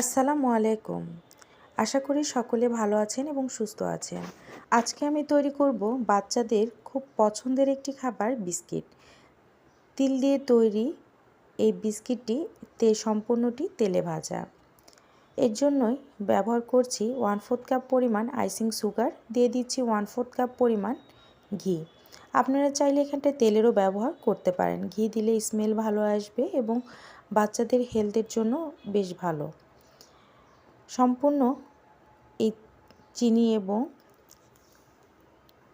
আসসালামু আলাইকুম। আশা করি সকলে ভালো আছেন এবং সুস্থ আছেন। আজকে আমি তৈরি করব বাচ্চাদের খুব পছন্দের একটি খাবার, বিস্কিট। তিল দিয়ে তৈরি এই বিস্কিটটি তে সম্পূর্ণটি তেলে ভাজা। এর জন্যই ব্যবহার করছি ওয়ান ফোর্থ কাপ পরিমাণ আইসিং সুগার, দিয়ে দিচ্ছি ওয়ান ফোর্থ কাপ পরিমাণ ঘি। আপনারা চাইলে এখানটায় তেলেরও ব্যবহার করতে পারেন। ঘি দিলে স্মেল ভালো আসবে এবং বাচ্চাদের হেলথের জন্য বেশ ভালো। সম্পূর্ণ এই চিনি এবং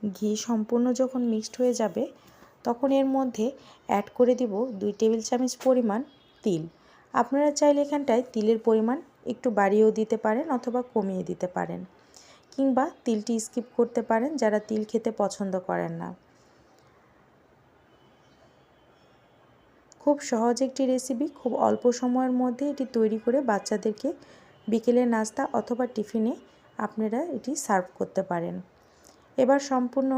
ঘি সম্পূর্ণ যখন মিক্সড হয়ে যাবে, তখন এর মধ্যে অ্যাড করে দিব দুই টেবিল চামচ পরিমাণ তিল। আপনারা চাইলে এখানটায় তিলের পরিমাণ একটু বাড়িয়েও দিতে পারেন অথবা কমিয়ে দিতে পারেন কিংবা তিলটি স্কিপ করতে পারেন যারা তিল খেতে পছন্দ করেন না। খুব সহজ একটি রেসিপি খুব অল্প সময়ের মধ্যে এটি তৈরি করে বাচ্চাদেরকে বিকেলের নাস্তা অথবা টিফিনে আপনারা এটি সার্ভ করতে পারেন। এবার সম্পূর্ণ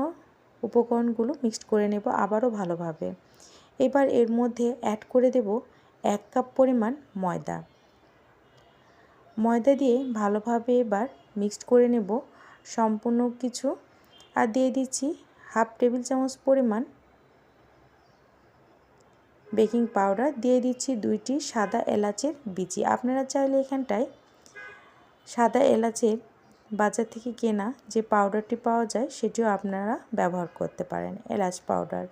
উপকরণগুলো মিক্সড করে নেব আবারও ভালোভাবে। এবার এর মধ্যে অ্যাড করে দেব এক কাপ পরিমাণ ময়দা। ময়দা দিয়ে ভালোভাবে এবার মিক্সড করে নেব সম্পূর্ণ কিছু। আর দিয়ে দিচ্ছি হাফ টেবিল চামচ পরিমাণ বেকিং পাউডার। দিয়ে দিচ্ছি দুইটি সাদা এলাচের বিচি। আপনারা চাইলে এখানটায় সাদা এলাচের বাজার থেকে কেনা যে পাউডারটি পাওয়া যায়, সেটিও আপনারা ব্যবহার করতে পারেন, এলাচ পাউডার।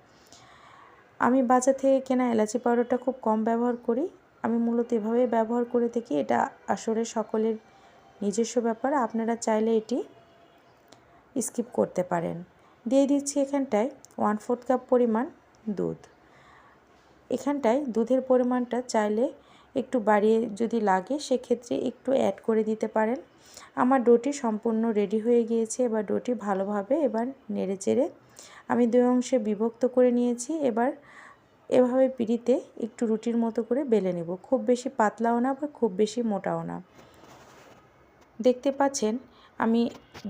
আমি বাজার থেকে কেনা এলাচি পাউডারটা খুব কম ব্যবহার করি। আমি মূলত এভাবে ব্যবহার করে থাকি, এটা আসলে সকলের নিজস্ব ব্যাপার, আপনারা চাইলে এটি স্কিপ করতে পারেন। দিয়ে দিচ্ছি এখানটায় ওয়ান ফোর্থ কাপ পরিমাণ দুধ। এখানটায় দুধের পরিমাণটা চাইলে একটু বাড়িয়ে যদি লাগে, সেক্ষেত্রে একটু অ্যাড করে দিতে পারেন। আমার ডোটি সম্পূর্ণ রেডি হয়ে গিয়েছে, এবার ডোটি ভালোভাবে এবার নেড়ে চেড়ে আমি দুই অংশে বিভক্ত করে নিয়েছি। এবার এভাবে পিড়িতে একটু রুটির মতো করে বেলে নেব। খুব বেশি পাতলাও না বা খুব বেশি মোটাও না। দেখতে পাচ্ছেন আমি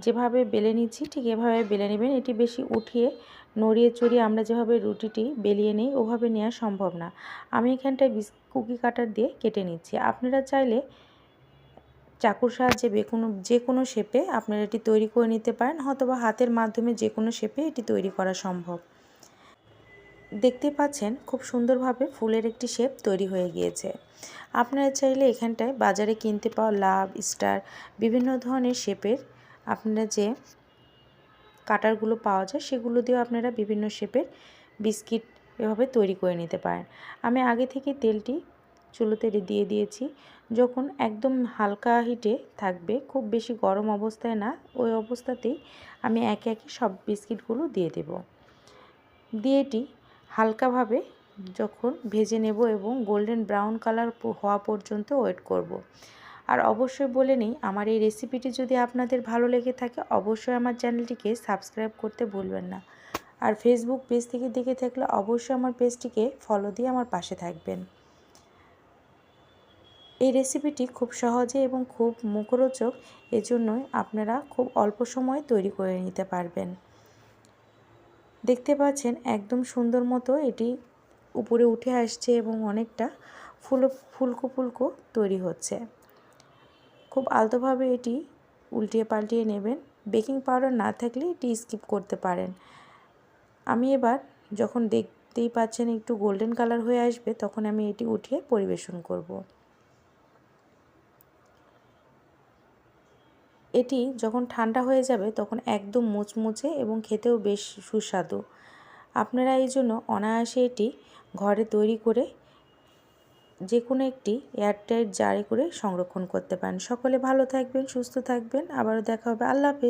যেভাবে বেলে নিচ্ছি ঠিক এভাবে বেলে নেবেন। এটি বেশি উঠিয়ে, নড়িয়ে চড়িয়ে আমরা যেভাবে রুটিটি বেলিয়ে নিই, ওভাবে নেওয়া সম্ভব না। আমি এখানটায় বিস, কুকি কাটার দিয়ে কেটে নিচ্ছি। আপনারা চাইলে চাকুর সাহায্যে কোনো যে কোনো শেপে আপনারা এটি তৈরি করে নিতে পারেন অথবা হাতের মাধ্যমে যে কোনো শেপে এটি তৈরি করা সম্ভব। দেখতে পাচ্ছেন খুব সুন্দরভাবে ফুলের একটি শেপ তৈরি হয়ে গিয়েছে। আপনারা চাইলে এখানটায় বাজারে কিনতে পাওয়া লাভ, স্টার, বিভিন্ন ধরনের শেপের আপনারা যে কাটারগুলো পাওয়া যায় সেগুলো দিয়েও আপনারা বিভিন্ন শেপের বিস্কিট এভাবে তৈরি করে নিতে পারেন। আমি আগে থেকে তেলটি চুলোতে দিয়ে দিয়েছি। যখন একদম হালকা হিটে থাকবে, খুব বেশি গরম অবস্থায় না, ওই অবস্থাতেই আমি একে একে সব বিস্কিটগুলো দিয়ে দেব। দিয়ে এটি হালকাভাবে যখন ভেজে নেব এবং গোল্ডেন ব্রাউন কালার হওয়া পর্যন্ত ওয়েট করব। আর অবশ্যই বলে নিই, আমার এই রেসিপিটি যদি আপনাদের ভালো লেগে থাকে, অবশ্যই আমার চ্যানেলটিকে সাবস্ক্রাইব করতে ভুলবেন না। আর ফেসবুক পেজ থেকে দেখে থাকলে অবশ্যই আমার পেজটিকে ফলো দিয়ে আমার পাশে থাকবেন। এই রেসিপিটি খুব সহজে এবং খুব মুখরোচক, এজন্যই আপনারা খুব অল্প সময়ে তৈরি করে নিতে পারবেন। দেখতে পাচ্ছেন একদম সুন্দর মতো এটি উপরে উঠে আসছে এবং অনেকটা ফুলো, ফুলকো ফুলকো তৈরি হচ্ছে। খুব আলতোভাবে এটি উল্টিয়ে পাল্টিয়ে নেবেন। বেকিং পাউডার না থাকলে এটি স্কিপ করতে পারেন। আমি এবার যখন দেখতেই পাচ্ছেন একটু গোল্ডেন কালার হয়ে আসবে, তখন আমি এটি উঠিয়ে পরিবেশন করব। এটি যখন ঠান্ডা হয়ে যাবে তখন একদম মুচমুচে এবং খেতেও বেশ সুস্বাদু। আপনারা এই জন্য অনায়াসে এটি ঘরে তৈরি করে যে কোনো একটি এয়ারটাইট জারে করে সংরক্ষণ করতে পারেন। সকলে ভালো থাকবেন, সুস্থ থাকবেন। আবারও দেখা হবে। আল্লাহ হাফেজ।